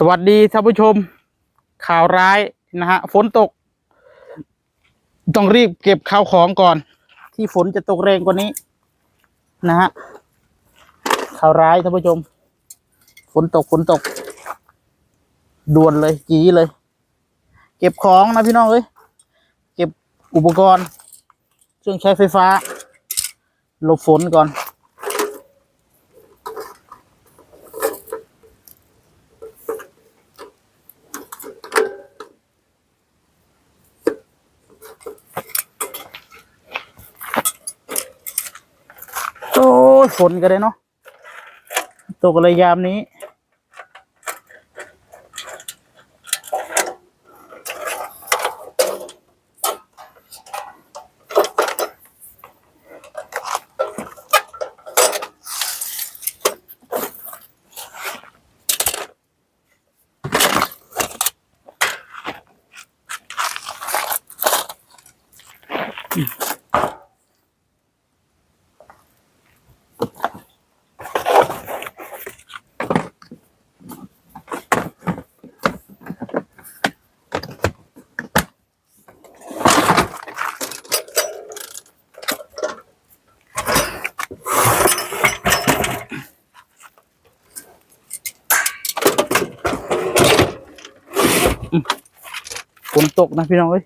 สวัสดีท่านผู้ชม ข่าวร้ายนะฮะฝนตก ต้องรีบเก็บข้าวของก่อน ที่ฝนจะตกแรงกว่านี้ นะฮะข่าวร้ายท่านผู้ชม ฝนตกฝนตก ด่วนเลยจีเลย เก็บของนะพี่น้องเอ้ยเก็บอุปกรณ์เครื่องใช้ไฟฟ้าหลบฝนก่อน โอ้ ยฝนกันเลยเนาะตกอะไรยามนี้ฝ นตกนะพี่น้องเอ้ย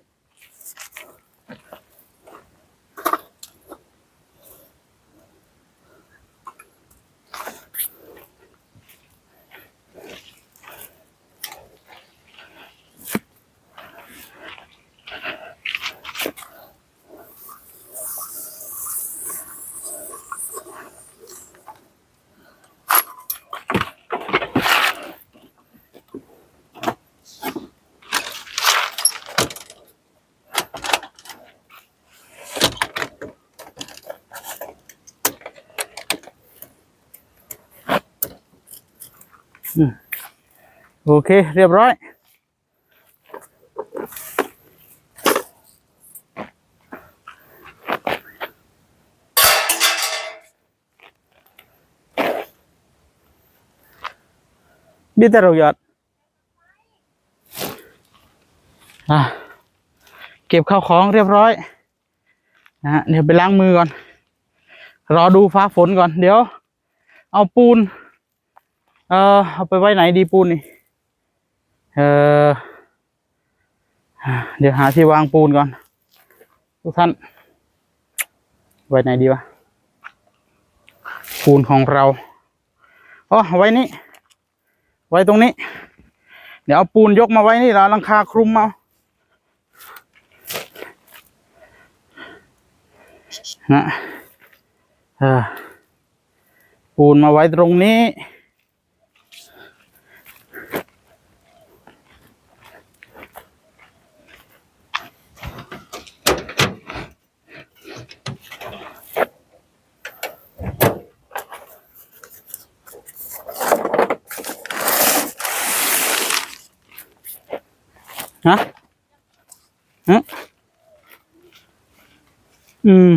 โอเค เรียบร้อยดีแต่เราหยอดอะเก็บข้าวของเรียบร้อยนะฮะเดี๋ยวไปล้างมือก่อน รอดูฟ้าฝนก่อน เดี๋ยว เอาปูน เออเอาไปไว้ไหนดีปูนนี่ เออเดี๋ยวหาที่วางปูนก่อน ทุกท่าน ไว้ไหนดีวะ ปูนของเราอ๋อไว้นี่ ไว้ตรงนี้ เดี๋ยวเอาปูนยกมาไว้นี่แล้วลังคาคลุมเอานะออปูนมาไว้ตรงนี้ ฮะฮะอืม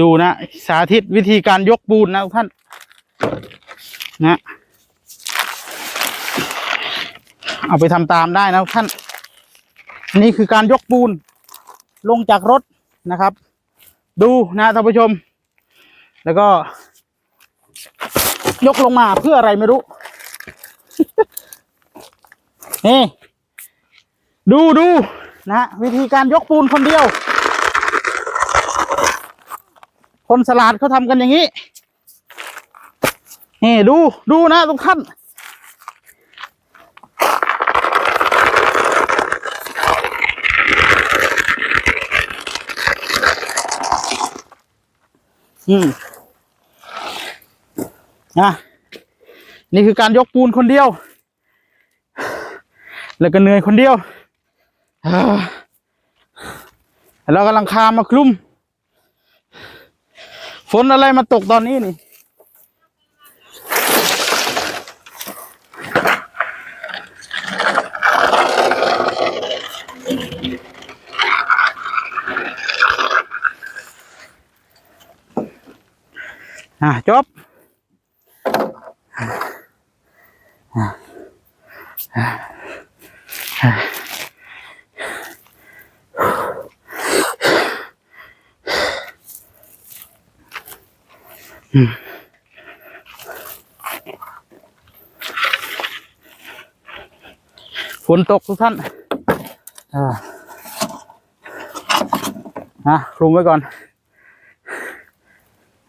ดูนะสาธิตวิธีการยกปูนนะท่าน นะ เอาไปทำตามได้นะท่าน นี่คือการยกปูนลงจากรถนะครับ ดูนะท่านผู้ชม แล้วก็ ยกลงมาเพื่ออะไรไม่รู้ นี่ดูดูนะวิธีการยกปูนคนเดียว คนสลาดเขาทำกันอย่างนี้นี่ดูดูนะทุกท่าน อืมนะนี่คือการยกปูนคนเดียว แล้วก็เหนื่อยคนเดียวแล้วกำลังคามาคลุม ฝนอะไรมาตกตอนนี้นี่ อะจบฝนตกทุกท่านนะคลุมไว้ก่อน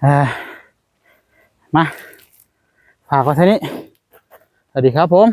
อ่า มาฝากไว้เท่านี้ สวัสดีครับผม